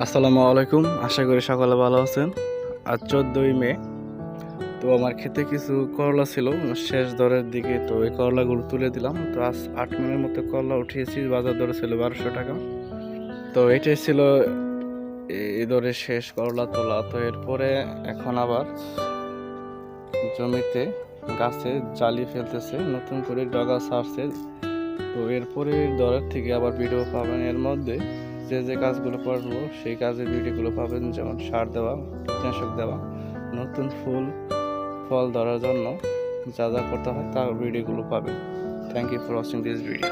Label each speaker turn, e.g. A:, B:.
A: আসসালামু আলাইকুম, আশা করি সকলে ভালো আছেন। আজ চোদ্দোই মে, তো আমার খেতে কিছু করলা ছিল, শেষ দরের দিকে তো এই করলাগুলো তুলে দিলাম। তো আজ আট মিনিটের মতো করলা উঠিয়েছি, বাজার দরে ছিল বারোশো টাকা। তো এটাই ছিল এই দরে শেষ করলা তোলা। তো এরপরে এখন আবার জমিতে গাছে জালি ফেলতেছে, নতুন করে ডগা ছাড়ছে। তো এরপরে দরের থেকে আবার ভিডিও পাবেন এর মধ্যে। যে যে কাজগুলো করব, সেই কাজের ভিডিওগুলো পাবেন, যেমন সার দেওয়া, কীটনাশক দেওয়া, নতুন ফুল, ফল ধরার জন্য যা যা করতে হয় তার ভিডিওগুলো পাবেন। Thank you for watching this video